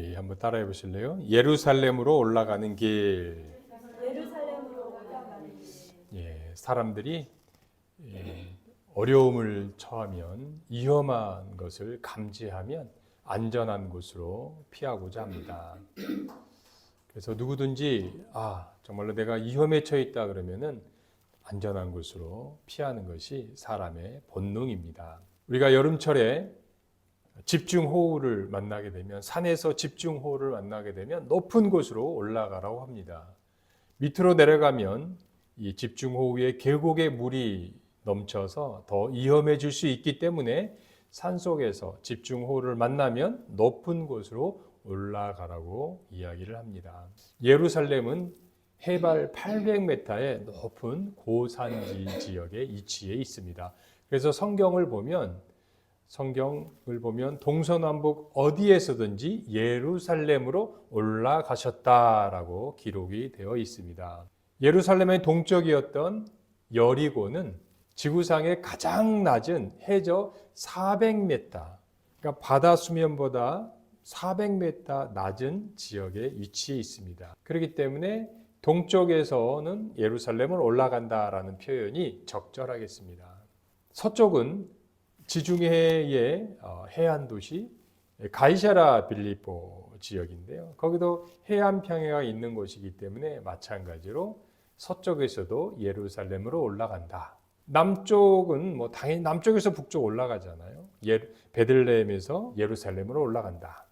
우리 한번 따라해 보실래요? 예루살렘으로 올라가는 길. 예루살렘으로 올라가는 길. 예, 사람들이 예, 어려움을 처하면 위험한 것을 감지하면 안전한 곳으로 피하고자 합니다. 그래서 누구든지 아 정말로 내가 위험에 처해 있다 그러면은 안전한 곳으로 피하는 것이 사람의 본능입니다. 우리가 여름철에 집중호우를 만나게 되면 산에서 집중호우를 만나게 되면 높은 곳으로 올라가라고 합니다. 밑으로 내려가면 이 집중호우의 계곡에 물이 넘쳐서 더 위험해질 수 있기 때문에 산속에서 집중호우를 만나면 높은 곳으로 올라가라고 이야기를 합니다. 예루살렘은 해발 800m의 높은 고산지 지역에 위치해 있습니다. 그래서 성경을 보면 성경을 보면 동서남북 어디에서든지 예루살렘으로 올라가셨다라고 기록이 되어 있습니다. 예루살렘의 동쪽이었던 여리고는 지구상의 가장 낮은 해저 400m, 그러니까 바다 수면보다 400m 낮은 지역에 위치해 있습니다. 그렇기 때문에 동쪽에서는 예루살렘을 올라간다라는 표현이 적절하겠습니다. 서쪽은 지중해의 어, 해안 도시 가이샤라 빌리포 지역인데요. 거기도 해안 평야가 있는 곳이기 때문에 마찬가지로 서쪽에서도 예루살렘으로 올라간다. 남쪽은 뭐 당연히 남쪽에서 북쪽 올라가잖아요. 예, 베들레헴에서 예루살렘으로 올라간다.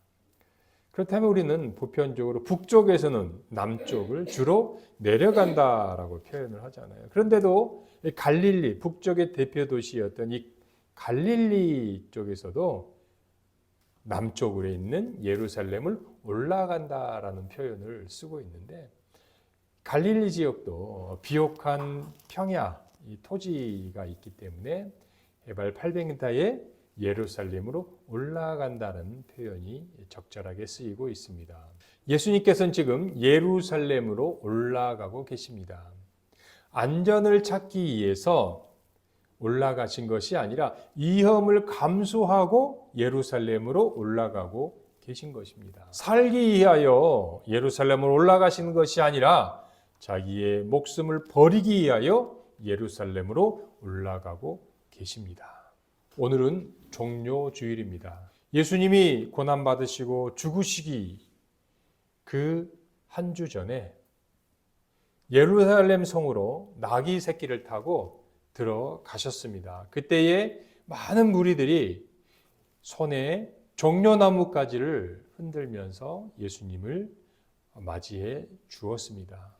그렇다면 우리는 보편적으로 북쪽에서는 남쪽을 주로 내려간다라고 표현을 하잖아요. 그런데도 이 갈릴리 북쪽의 대표 도시였던 이 갈릴리 쪽에서도 남쪽으로 있는 예루살렘을 올라간다라는 표현을 쓰고 있는데 갈릴리 지역도 비옥한 평야 이 토지가 있기 때문에 해발 800m의 예루살렘으로 올라간다는 표현이 적절하게 쓰이고 있습니다. 예수님께서는 지금 예루살렘으로 올라가고 계십니다. 안전을 찾기 위해서 올라가신 것이 아니라 위험을 감수하고 예루살렘으로 올라가고 계신 것입니다. 살기 위하여 예루살렘으로 올라가시는 것이 아니라 자기의 목숨을 버리기 위하여 예루살렘으로 올라가고 계십니다. 오늘은 종료 주일입니다. 예수님이 고난 받으시고 죽으시기 그 한 주 전에 예루살렘 성으로 나귀 새끼를 타고 들어가셨습니다. 그때에 많은 무리들이 손에 종려나무 가지를 흔들면서 예수님을 맞이해 주었습니다.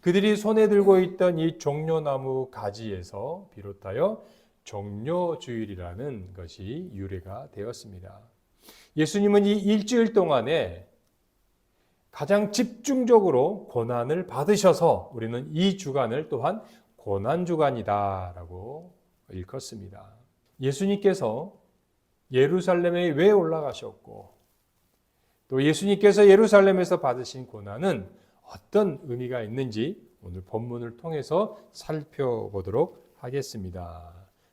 그들이 손에 들고 있던 이 종려나무 가지에서 비롯하여 종려주일이라는 것이 유래가 되었습니다. 예수님은 이 일주일 동안에 가장 집중적으로 고난을 받으셔서 우리는 이 주간을 또한 고난 주간이다라고 일컫습니다. 예수님께서 예루살렘에 왜 올라가셨고 또 예수님께서 예루살렘에서 받으신 고난은 어떤 의미가 있는지 오늘 본문을 통해서 살펴보도록 하겠습니다.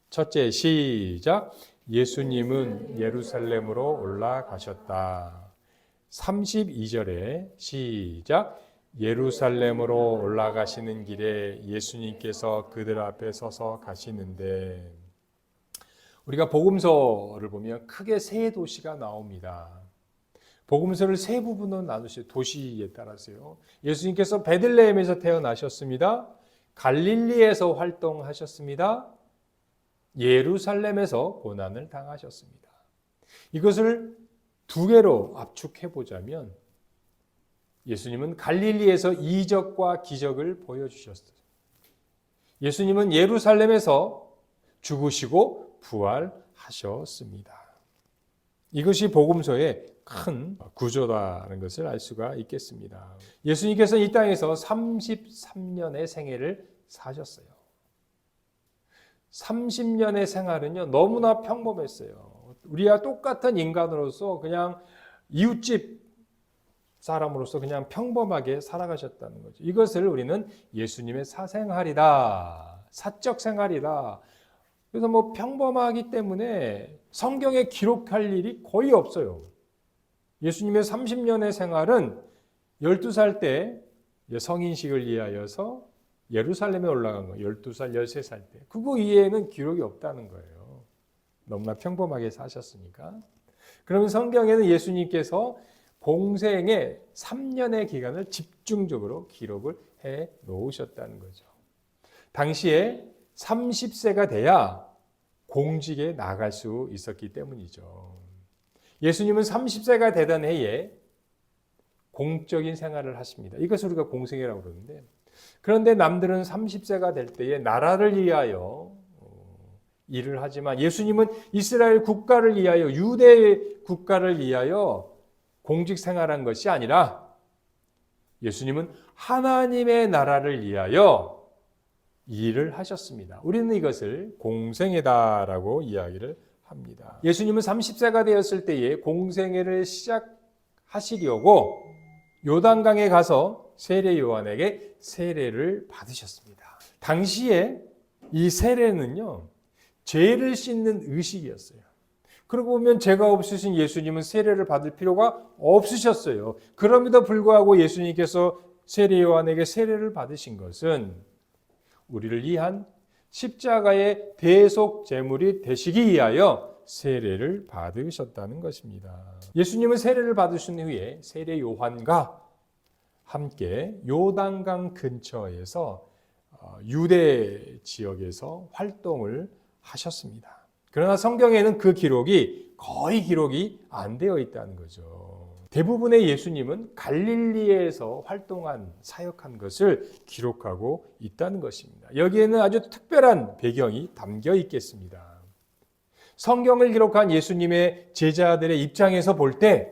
첫째 시작 예수님은 예루살렘으로 올라가셨다. 32절에 시작 예루살렘으로 올라가시는 길에 예수님께서 그들 앞에 서서 가시는데 우리가 복음서를 보면 크게 세 도시가 나옵니다. 복음서를 세 부분으로 나누시요 도시에 따라서요. 예수님께서 베들레헴에서 태어나셨습니다. 갈릴리에서 활동하셨습니다. 예루살렘에서 고난을 당하셨습니다. 이것을 두 개로 압축해 보자면 예수님은 갈릴리에서 이적과 기적을 보여주셨어요. 예수님은 예루살렘에서 죽으시고 부활하셨습니다. 이것이 복음서의 큰 구조다는 것을 알 수가 있겠습니다. 예수님께서 이 땅에서 33년의 생애를 사셨어요. 30년의 생활은요, 너무나 평범했어요. 우리와 똑같은 인간으로서 그냥 이웃집 사람으로서 그냥 평범하게 살아가셨다는 거죠. 이것을 우리는 예수님의 사생활이다. 사적 생활이다. 그래서 뭐 평범하기 때문에 성경에 기록할 일이 거의 없어요. 예수님의 30년의 생활은 12살 때 성인식을 위하여서 예루살렘에 올라간 거예요. 12살, 13살 때. 그거 이외에는 기록이 없다는 거예요. 너무나 평범하게 사셨으니까. 그러면 성경에는 예수님께서 봉생의 3년의 기간을 집중적으로 기록을 해 놓으셨다는 거죠. 당시에 30세가 돼야 공직에 나갈 수 있었기 때문이죠. 예수님은 30세가 되던 해에 공적인 생활을 하십니다. 이것을 우리가 공생이라고 그러는데 그런데 남들은 30세가 될 때에 나라를 위하여 어, 일을 하지만 예수님은 이스라엘 국가를 위하여 유대 국가를 위하여 공직 생활한 것이 아니라 예수님은 하나님의 나라를 위하여 일을 하셨습니다. 우리는 이것을 공생애다라고 이야기를 합니다. 예수님은 30세가 되었을 때에 공생애를 시작하시려고 요단강에 가서 세례 요한에게 세례를 받으셨습니다. 당시에 이 세례는요, 죄를 씻는 의식이었어요. 그러고 보면 죄가 없으신 예수님은 세례를 받을 필요가 없으셨어요. 그럼에도 불구하고 예수님께서 세례 요한에게 세례를 받으신 것은 우리를 위한 십자가의 대속 제물이 되시기 위하여 세례를 받으셨다는 것입니다. 예수님은 세례를 받으신 후에 세례 요한과 함께 요단강 근처에서 어, 유대 지역에서 활동을 하셨습니다. 그러나 성경에는 그 기록이 거의 기록이 안 되어 있다는 거죠. 대부분의 예수님은 갈릴리에서 활동한 사역한 것을 기록하고 있다는 것입니다. 여기에는 아주 특별한 배경이 담겨 있겠습니다. 성경을 기록한 예수님의 제자들의 입장에서 볼 때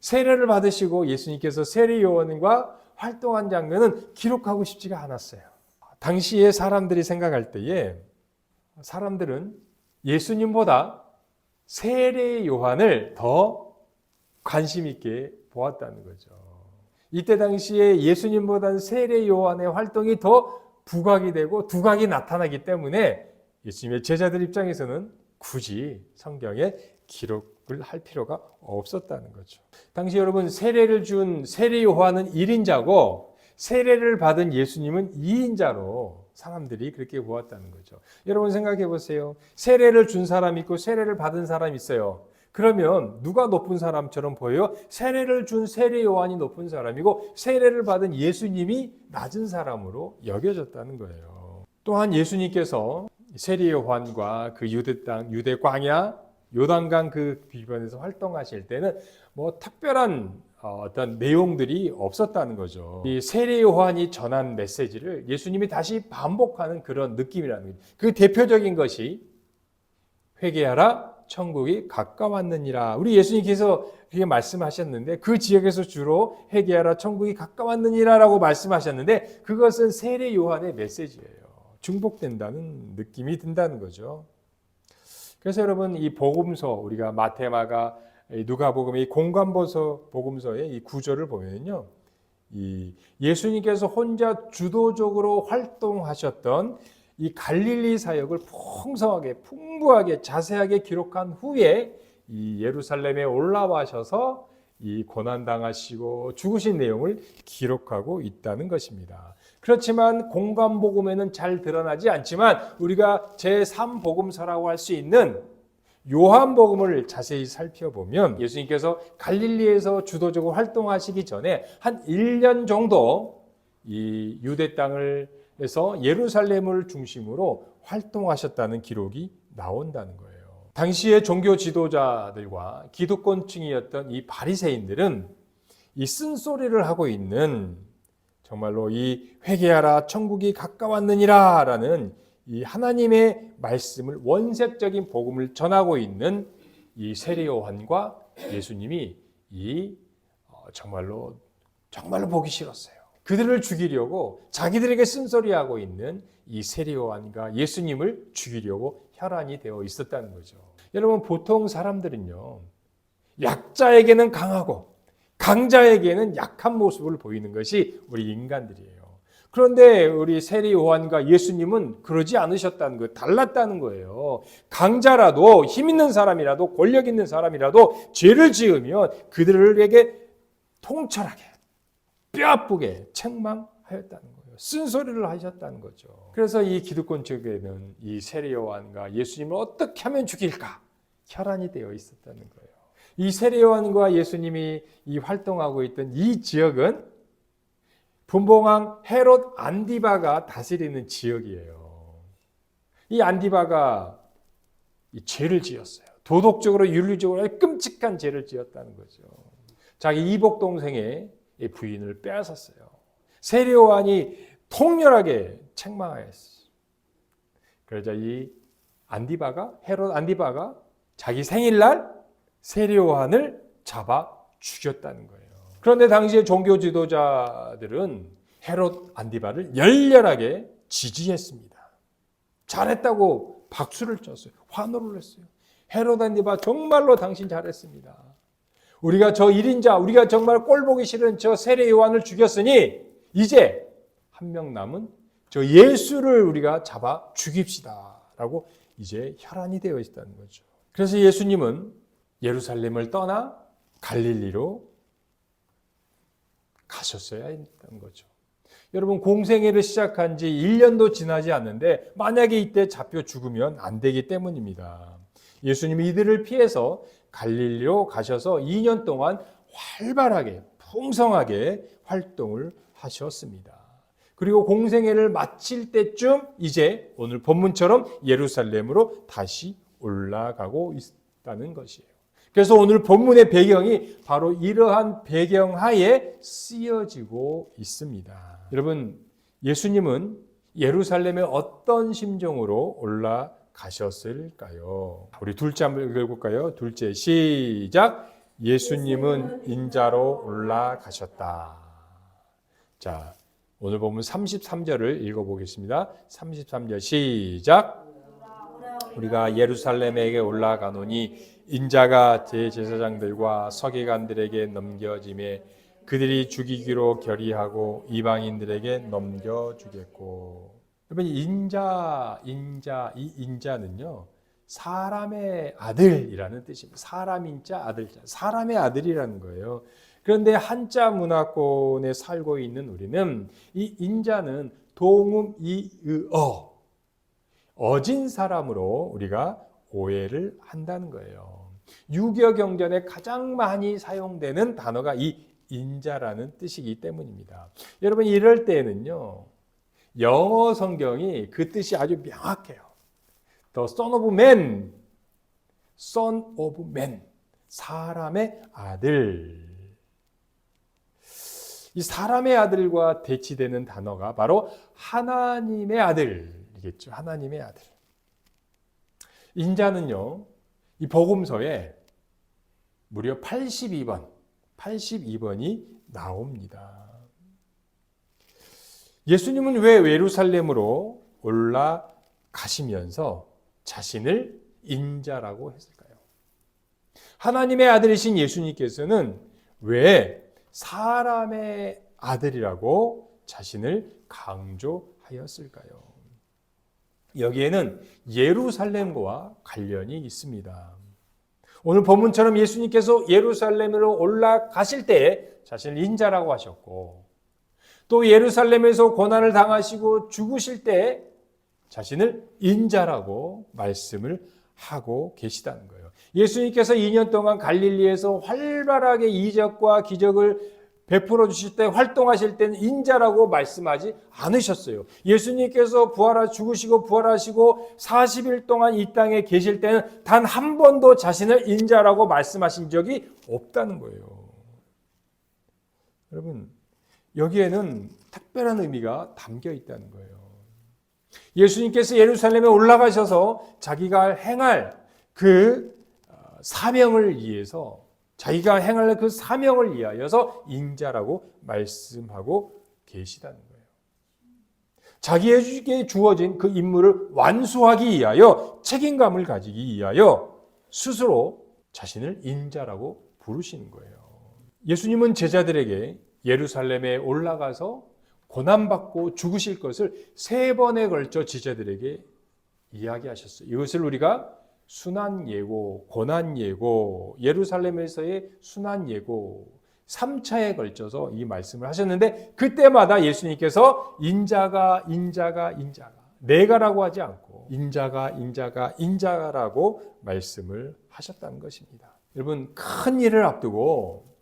세례를 받으시고 예수님께서 세례 요원과 활동한 장면은 기록하고 싶지가 않았어요. 당시에 사람들이 생각할 때에 사람들은 예수님보다 세례 요한을 더 관심 있게 보았다는 거죠. 이때 당시에 예수님보다는 세례 요한의 활동이 더 부각이 되고 두각이 나타나기 때문에 예수님의 제자들 입장에서는 굳이 성경에 기록을 할 필요가 없었다는 거죠. 당시 여러분 세례를 준 세례 요한은 1인자고 세례를 받은 예수님은 2인자로 사람들이 그렇게 보았다는 거죠. 여러분 생각해 보세요. 세례를 준 사람 있고 세례를 받은 사람 있어요. 그러면 누가 높은 사람처럼 보여요? 세례를 준 세례 요한이 높은 사람이고 세례를 받은 예수님이 낮은 사람으로 여겨졌다는 거예요. 또한 예수님께서 세례 요한과 그 유대 땅, 유대 광야, 요단강 그 비변에서 활동하실 때는 뭐 특별한 어떤 내용들이 없었다는 거죠. 이 세례 요한이 전한 메시지를 예수님이 다시 반복하는 그런 느낌이라는 거죠. 그 대표적인 것이 회개하라 천국이 가까웠느니라. 우리 예수님께서 그렇게 말씀하셨는데 그 지역에서 주로 회개하라 천국이 가까웠느니라라고 말씀하셨는데 그것은 세례 요한의 메시지예요. 중복된다는 느낌이 든다는 거죠. 그래서 여러분 이 복음서 우리가 마테마가 누가복음 이 공관보서 복음서의 이 구절을 보면요. 이 예수님께서 혼자 주도적으로 활동하셨던 이 갈릴리 사역을 풍성하게 풍부하게 자세하게 기록한 후에 이 예루살렘에 올라와셔서 이 고난 당하시고 죽으신 내용을 기록하고 있다는 것입니다. 그렇지만 공간 복음에는 잘 드러나지 않지만 우리가 제3 복음서라고 할 수 있는 요한 복음을 자세히 살펴보면 예수님께서 갈릴리에서 주도적으로 활동하시기 전에 한 1년 정도 이 유대 땅을 에서 예루살렘을 중심으로 활동하셨다는 기록이 나온다는 거예요. 당시의 종교 지도자들과 기득권층이었던 이 바리새인들은 이 쓴소리를 하고 있는 정말로 이 회개하라 천국이 가까웠느니라라는 이 하나님의 말씀을 원색적인 복음을 전하고 있는 이 세례 요한과 예수님이 이 어, 정말로 정말로 보기 싫었어요. 그들을 죽이려고 자기들에게 쓴소리하고 있는 이 세례 요한과 예수님을 죽이려고 혈안이 되어 있었다는 거죠. 여러분 보통 사람들은요. 약자에게는 강하고 강자에게는 약한 모습을 보이는 것이 우리 인간들이에요. 그런데 우리 세리 요한과 예수님은 그러지 않으셨다는 거예요. 달랐다는 거예요. 강자라도 힘 있는 사람이라도 권력 있는 사람이라도 죄를 지으면 그들에게 통철하게 뼈아프게 책망하였다는 거예요. 쓴소리를 하셨다는 거죠. 그래서 이 기득권 쪽에는 이 세리 요한과 예수님을 어떻게 하면 죽일까 혈안이 되어 있었다는 거예요. 이 세리 요한과 예수님이 이 활동하고 있던 이 지역은 분봉왕 헤롯 안디바가 다스리는 지역이에요. 이 안디바가 이 죄를 지었어요. 도덕적으로 윤리적으로 끔찍한 죄를 지었다는 거죠. 자기 이복 동생의 이 부인을 빼앗았어요. 세례요한이 통렬하게 책망하였어요. 그러자 이 안디바가 헤롯 안디바가 자기 생일날 세례요한을 잡아 죽였다는 거예요. 그런데 당시의 종교 지도자들은 헤롯 안디바를 열렬하게 지지했습니다. 잘했다고 박수를 쳤어요. 환호를 했어요. 헤롯 안디바 정말로 당신 잘했습니다. 우리가 저 1인자, 우리가 정말 꼴 보기 싫은 저 세례 요한을 죽였으니 이제 한 명 남은 저 예수를 우리가 잡아 죽입시다. 라고 이제 혈안이 되어 있다는 거죠. 그래서 예수님은 예루살렘을 떠나 갈릴리로 가셨어야 했던 거죠. 여러분 공생애를 시작한 지 1년도 지나지 않는데 만약에 이때 잡혀 죽으면 안 되기 때문입니다. 예수님이 이들을 피해서 갈릴리로 가셔서 2년 동안 활발하게 풍성하게 활동을 하셨습니다. 그리고 공생애를 마칠 때쯤 이제 오늘 본문처럼 예루살렘으로 다시 올라가고 있다는 것이에요. 그래서 오늘 본문의 배경이 바로 이러한 배경 하에 쓰여지고 있습니다. 여러분, 예수님은 예루살렘에 어떤 심정으로 올라가셨을까요? 우리 둘째 한번 읽어볼까요? 둘째, 시작. 예수님은 인자로 올라가셨다. 자, 오늘 보면 33절을 읽어보겠습니다. 33절 시작. 우리가 예루살렘에게 올라가노니 인자가 제제사장들과 서기관들에게 넘겨짐에 그들이 죽이기로 결의하고 이방인들에게 넘겨주겠고. 여러분 인자 인자 이 인자는요 사람의 아들이라는 뜻입니다. 사람 인자 아들 사람의 아들이라는 거예요. 그런데 한자 문화권에 살고 있는 우리는 이 인자는 동음 이의어 어진 사람으로 우리가 오해를 한다는 거예요. 유교 경전에 가장 많이 사용되는 단어가 이 인자라는 뜻이기 때문입니다. 여러분 이럴 때에는요. 영어 성경이 그 뜻이 아주 명확해요. The son of man, son of man, 사람의 아들. 이 사람의 아들과 대치되는 단어가 바로 하나님의 아들이겠죠. 하나님의 아들. 인자는요, 이 복음서에 무려 82번, 82번이 나옵니다. 예수님은 왜 예루살렘으로 올라가시면서 자신을 인자라고 했을까요? 하나님의 아들이신 예수님께서는 왜 사람의 아들이라고 자신을 강조하였을까요? 여기에는 예루살렘과 관련이 있습니다. 오늘 본문처럼 예수님께서 예루살렘으로 올라가실 때 자신을 인자라고 하셨고 또 예루살렘에서 고난을 당하시고 죽으실 때 자신을 인자라고 말씀을 하고 계시다는 거예요. 예수님께서 2년 동안 갈릴리에서 활발하게 이적과 기적을 베풀어 주실 때 활동하실 때는 인자라고 말씀하지 않으셨어요. 예수님께서 부활하 죽으시고 부활하시고 40일 동안 이 땅에 계실 때는 단 한 번도 자신을 인자라고 말씀하신 적이 없다는 거예요. 여러분, 여기에는 특별한 의미가 담겨 있다는 거예요. 예수님께서 예루살렘에 올라가셔서 자기가 행할 그 어, 사명을 위해서 자기가 행할 그 사명을 위하여서 인자라고 말씀하고 계시다는 거예요. 자기에게 주어진 그 임무를 완수하기 위하여 책임감을 가지기 위하여 스스로 자신을 인자라고 부르시는 거예요. 예수님은 제자들에게 예루살렘에 올라가서 고난받고 죽으실 것을 세 번에 걸쳐 지체들에게 이야기하셨어요. 이것을 우리가 순환 예고, 고난 예고, 예루살렘에서의 순환 예고 3차에 걸쳐서 이 말씀을 하셨는데 그때마다 예수님께서 인자가 인자가 인자가 내가라고 하지 않고 인자가 인자가 인자라고 말씀을 하셨다는 것입니다. 여러분 큰 일을 앞두고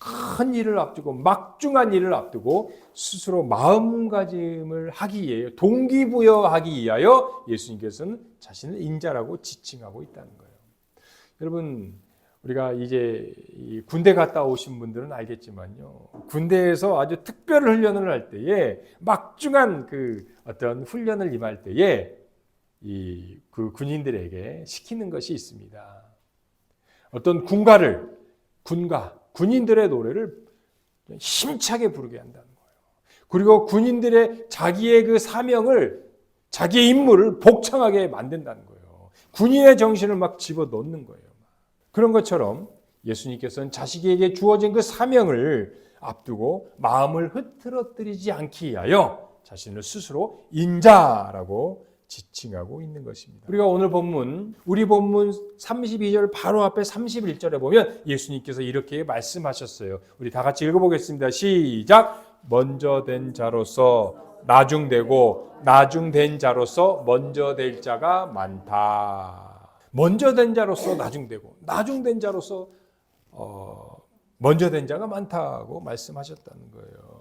큰 일을 앞두고 막중한 일을 앞두고 스스로 마음가짐을 하기 위해 동기부여하기 위하여 예수님께서는 자신을 인자라고 지칭하고 있다는 거예요. 여러분 우리가 이제 이 군대 갔다 오신 분들은 알겠지만요. 군대에서 아주 특별 훈련을 할 때에 막중한 그 어떤 훈련을 임할 때에 이 그 군인들에게 시키는 것이 있습니다. 어떤 군가를 군가 군인들의 노래를 힘차게 부르게 한다는 거예요. 그리고 군인들의 자기의 그 사명을 자기의 임무를 복창하게 만든다는 거예요. 군인의 정신을 막 집어 넣는 거예요. 그런 것처럼 예수님께서는 자식에게 주어진 그 사명을 앞두고 마음을 흐트러뜨리지 않기 위하여 자신을 스스로 인자라고 지칭하고 있는 것입니다. 우리가 오늘 본문, 우리 본문 32절 바로 앞에 31절에 보면 예수님께서 이렇게 말씀하셨어요. 우리 다 같이 읽어보겠습니다. 시작! 먼저 된 자로서 나중되고 나중된 자로서 먼저 될 자가 많다. 먼저 된 자로서 나중되고 나중된 자로서 어, 먼저 된 자가 많다고 말씀하셨다는 거예요.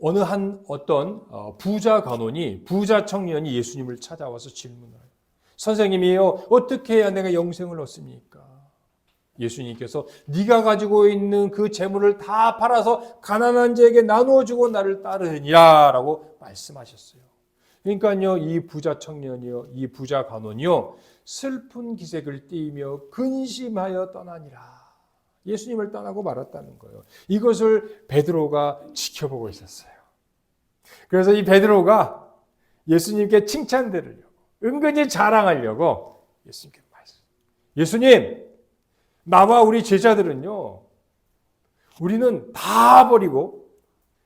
어느 한 어떤 어, 부자 간원이 부자 청년이 예수님을 찾아와서 질문을 해요. 선생님이요 어떻게 해야 내가 영생을 얻습니까? 예수님께서 네가 가지고 있는 그 재물을 다 팔아서 가난한 자에게 나누어 주고 나를 따르니라라고 말씀하셨어요. 그러니까요 이 부자 청년이요 이 부자 간원이요 슬픈 기색을 띠며 근심하여 떠나니라. 예수님을 떠나고 말았다는 거예요. 이것을 베드로가 지켜보고 있었어요. 그래서 이 베드로가 예수님께 칭찬 들으려고 은근히 자랑하려고 예수님께 말씀. 예수님, 나와 우리 제자들은요. 우리는 다 버리고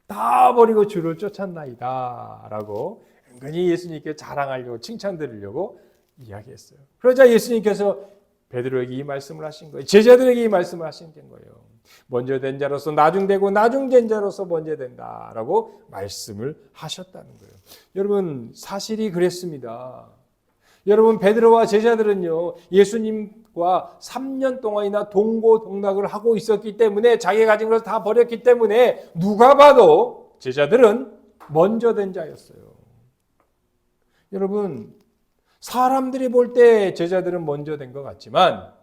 다 버리고 주를 쫓았나이다라고 은근히 예수님께 자랑하려고 칭찬 들으려고 이야기했어요. 그러자 예수님께서 베드로에게 이 말씀을 하신 거예요. 제자들에게 이 말씀을 하신 거예요. 먼저 된 자로서 나중되고 나중된 자로서 먼저 된다라고 말씀을 하셨다는 거예요. 여러분 사실이 그랬습니다. 여러분 베드로와 제자들은요 예수님과 3년 동안이나 동고동락을 하고 있었기 때문에 자기가 가진 것을 다 버렸기 때문에 누가 봐도 제자들은 먼저 된 자였어요. 여러분 사람들이 볼 때 제자들은 먼저 된 것 같지만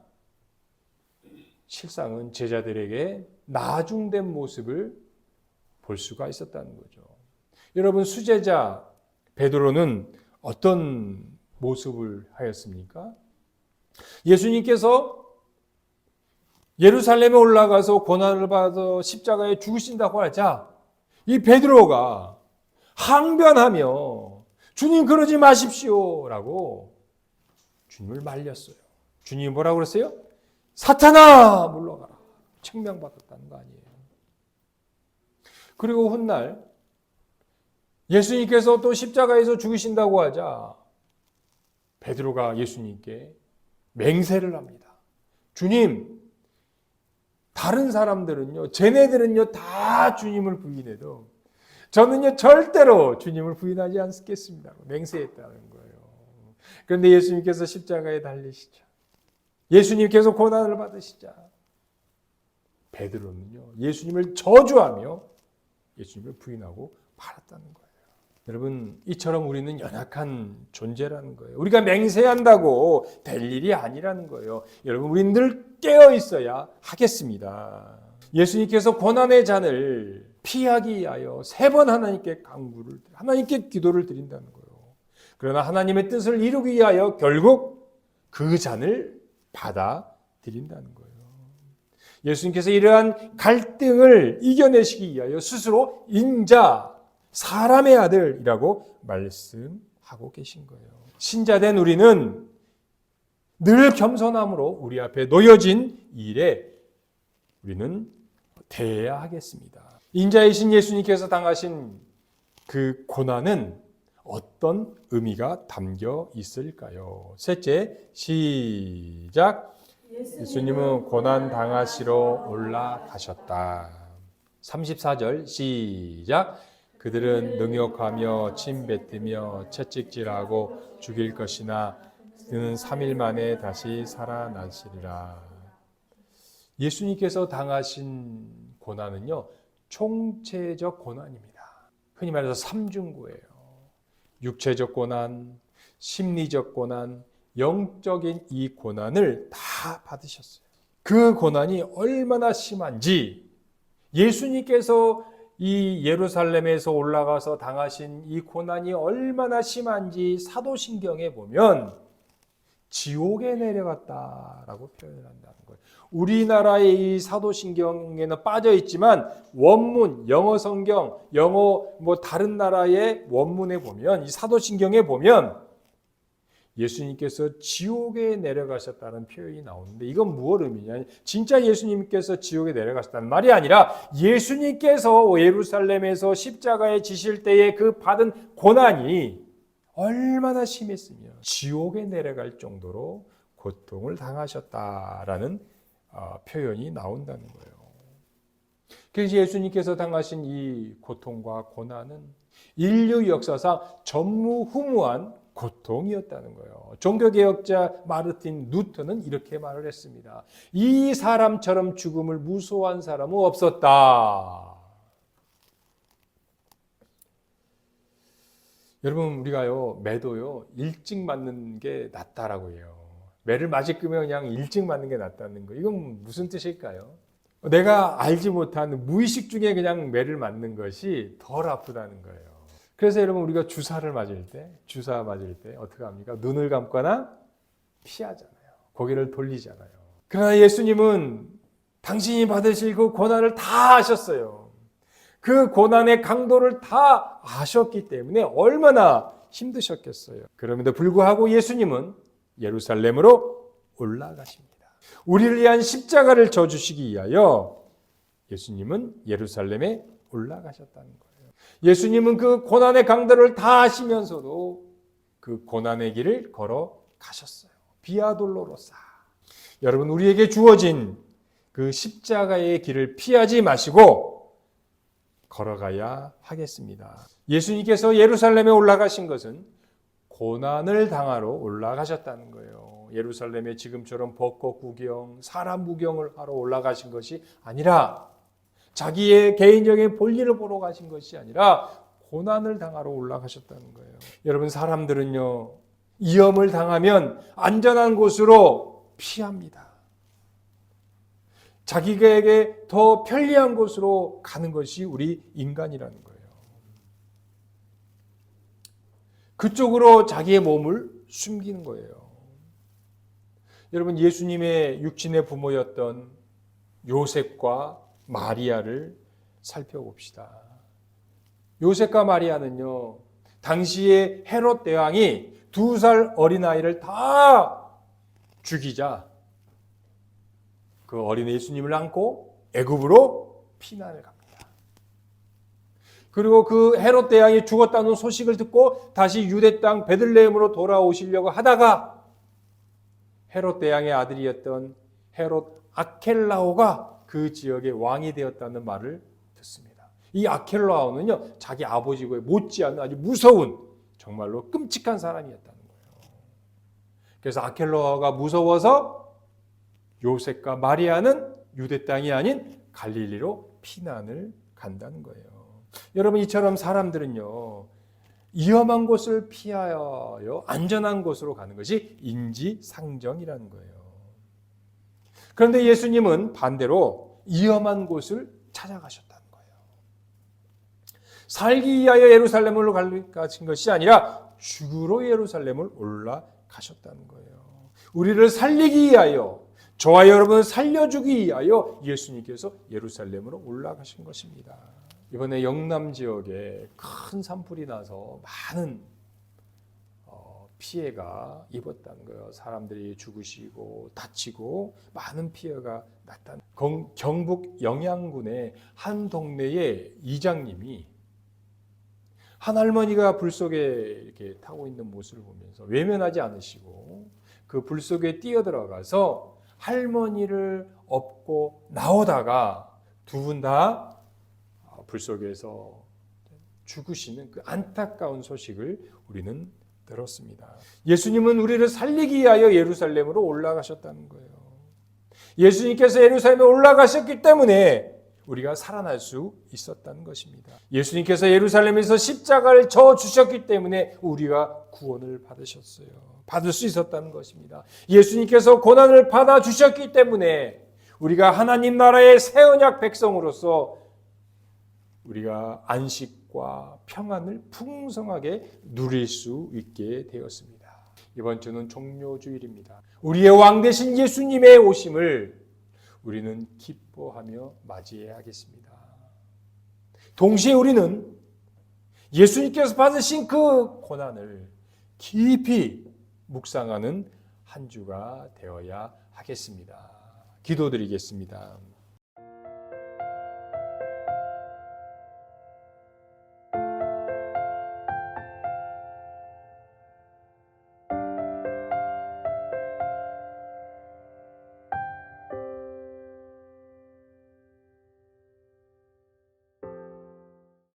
실상은 제자들에게 나중된 모습을 볼 수가 있었다는 거죠. 여러분 수제자 베드로는 어떤 모습을 하였습니까? 예수님께서 예루살렘에 올라가서 고난을 받아 십자가에 죽으신다고 하자 이 베드로가 항변하며 주님 그러지 마십시오라고 주님을 말렸어요. 주님이 뭐라고 그랬어요? 사탄아 물러가라. 책명받았다는 거 아니에요. 그리고 훗날 예수님께서 또 십자가에서 죽으신다고 하자 베드로가 예수님께 맹세를 합니다. 주님, 다른 사람들은요, 쟤네들은요, 다 주님을 부인해도 저는요, 절대로 주님을 부인하지 않겠습니다. 맹세했다는 거예요. 그런데 예수님께서 십자가에 달리시죠. 예수님께서 고난을 받으시자. 베드로는요, 예수님을 저주하며 예수님을 부인하고 말았다는 거예요. 여러분, 이처럼 우리는 연약한 존재라는 거예요. 우리가 맹세한다고 될 일이 아니라는 거예요. 여러분, 우리는 늘 깨어 있어야 하겠습니다. 예수님께서 고난의 잔을 피하기 위하여 세 번 하나님께 강구를, 하나님께 기도를 드린다는 거예요. 그러나 하나님의 뜻을 이루기 위하여 결국 그 잔을 받아들인다는 거예요. 예수님께서 이러한 갈등을 이겨내시기 위하여 스스로 인자, 사람의 아들이라고 말씀하고 계신 거예요. 신자된 우리는 늘 겸손함으로 우리 앞에 놓여진 일에 우리는 대해야 하겠습니다. 인자이신 예수님께서 당하신 그 고난은 어떤 의미가 담겨 있을까요? 셋째, 시작. 예수님은 고난 당하시러 올라가셨다. 34절 시작. 그들은 능욕하며 침 뱉으며 채찍질하고 죽일 것이나 그는 3일 만에 다시 살아나시리라. 예수님께서 당하신 고난은요. 총체적 고난입니다. 흔히 말해서 삼중고예요. 육체적 고난, 심리적 고난, 영적인 이 고난을 다 받으셨어요. 그 고난이 얼마나 심한지 예수님께서 이 예루살렘에서 올라가서 당하신 이 고난이 얼마나 심한지 사도신경에 보면 지옥에 내려갔다라고 표현을 한다는 거예요. 우리나라의 이 사도신경에는 빠져 있지만 원문 영어 성경, 영어 뭐 다른 나라의 원문에 보면 이 사도신경에 보면 예수님께서 지옥에 내려가셨다는 표현이 나오는데 이건 무엇 의미냐? 진짜 예수님께서 지옥에 내려가셨다는 말이 아니라 예수님께서 예루살렘에서 십자가에 지실 때에 그 받은 고난이 얼마나 심했으며 지옥에 내려갈 정도로 고통을 당하셨다라는 어, 표현이 나온다는 거예요. 그래서 예수님께서 당하신 이 고통과 고난은 인류 역사상 전무후무한 고통이었다는 거예요. 종교개혁자 마르틴 루터는 이렇게 말을 했습니다. 이 사람처럼 죽음을 무서워한 사람은 없었다. 여러분 우리가요 매도요 일찍 맞는 게 낫다라고 해요. 매를 맞을 거면 그냥 일찍 맞는 게 낫다는 거. 이건 무슨 뜻일까요? 내가 알지 못한 무의식 중에 그냥 매를 맞는 것이 덜 아프다는 거예요. 그래서 여러분 우리가 주사를 맞을 때, 주사 맞을 때 어떻게 합니까? 눈을 감거나 피하잖아요. 고개를 돌리잖아요. 그러나 예수님은 당신이 받으실 그 고난을 다 아셨어요. 그 고난의 강도를 다 아셨기 때문에 얼마나 힘드셨겠어요. 그럼에도 불구하고 예수님은 예루살렘으로 올라가십니다. 우리를 위한 십자가를 져주시기 위하여 예수님은 예루살렘에 올라가셨다는 거예요. 예수님은 그 고난의 강도를 다 아시면서도 그 고난의 길을 걸어 가셨어요. 비아돌로로사. 여러분 우리에게 주어진 그 십자가의 길을 피하지 마시고 걸어가야 하겠습니다. 예수님께서 예루살렘에 올라가신 것은 고난을 당하러 올라가셨다는 거예요. 예루살렘에 지금처럼 벚꽃 구경, 사람 구경을 하러 올라가신 것이 아니라 자기의 개인적인 볼일을 보러 가신 것이 아니라 고난을 당하러 올라가셨다는 거예요. 여러분 사람들은요 위험을 당하면 안전한 곳으로 피합니다. 자기에게 더 편리한 곳으로 가는 것이 우리 인간이라는 거예요. 그쪽으로 자기의 몸을 숨기는 거예요. 여러분 예수님의 육신의 부모였던 요셉과 마리아를 살펴봅시다. 요셉과 마리아는요, 당시에 헤롯 대왕이 두 살 어린아이를 다 죽이자 그 어린 예수님을 안고 애굽으로 피난을 갑니다. 그리고 그 헤롯 대왕이 죽었다는 소식을 듣고 다시 유대 땅 베들레헴으로 돌아오시려고 하다가 헤롯 대왕의 아들이었던 헤롯 아켈라오가 그 지역의 왕이 되었다는 말을 듣습니다. 이 아켈라오는요 자기 아버지고에 못지않은 아주 무서운 정말로 끔찍한 사람이었다는 거예요. 그래서 아켈라오가 무서워서 요셉과 마리아는 유대 땅이 아닌 갈릴리로 피난을 간다는 거예요. 여러분 이처럼 사람들은요 위험한 곳을 피하여 안전한 곳으로 가는 것이 인지상정이라는 거예요. 그런데 예수님은 반대로 위험한 곳을 찾아가셨다는 거예요. 살기 위하여 예루살렘으로 가신 것이 아니라 죽으러 예루살렘을 올라가셨다는 거예요. 우리를 살리기 위하여 저와 여러분을 살려주기 위하여 예수님께서 예루살렘으로 올라가신 것입니다. 이번에 영남 지역에 큰 산불이 나서 많은 어, 피해가 입었다는 거예요. 사람들이 죽으시고 다치고 많은 피해가 났다는 경- 경북 영양군의 한 동네의 이장님이 한 할머니가 불 속에 이렇게 타고 있는 모습을 보면서 외면하지 않으시고 그 불 속에 뛰어들어가서 할머니를 업고 나오다가 두 분 다 불 속에서 죽으시는 그 안타까운 소식을 우리는 들었습니다. 예수님은 우리를 살리기 위하여 예루살렘으로 올라가셨다는 거예요. 예수님께서 예루살렘에 올라가셨기 때문에 우리가 살아날 수 있었다는 것입니다. 예수님께서 예루살렘에서 십자가를 져 주셨기 때문에 우리가 구원을 받으셨어요. 받을 수 있었다는 것입니다. 예수님께서 고난을 받아 주셨기 때문에 우리가 하나님 나라의 새 언약 백성으로서 우리가 안식과 평안을 풍성하게 누릴 수 있게 되었습니다. 이번 주는 종료 주일입니다. 우리의 왕 되신 예수님의 오심을 우리는 기뻐하며 맞이해야겠습니다. 동시에 우리는 예수님께서 받으신 그 고난을 깊이 묵상하는 한 주가 되어야 하겠습니다. 기도드리겠습니다.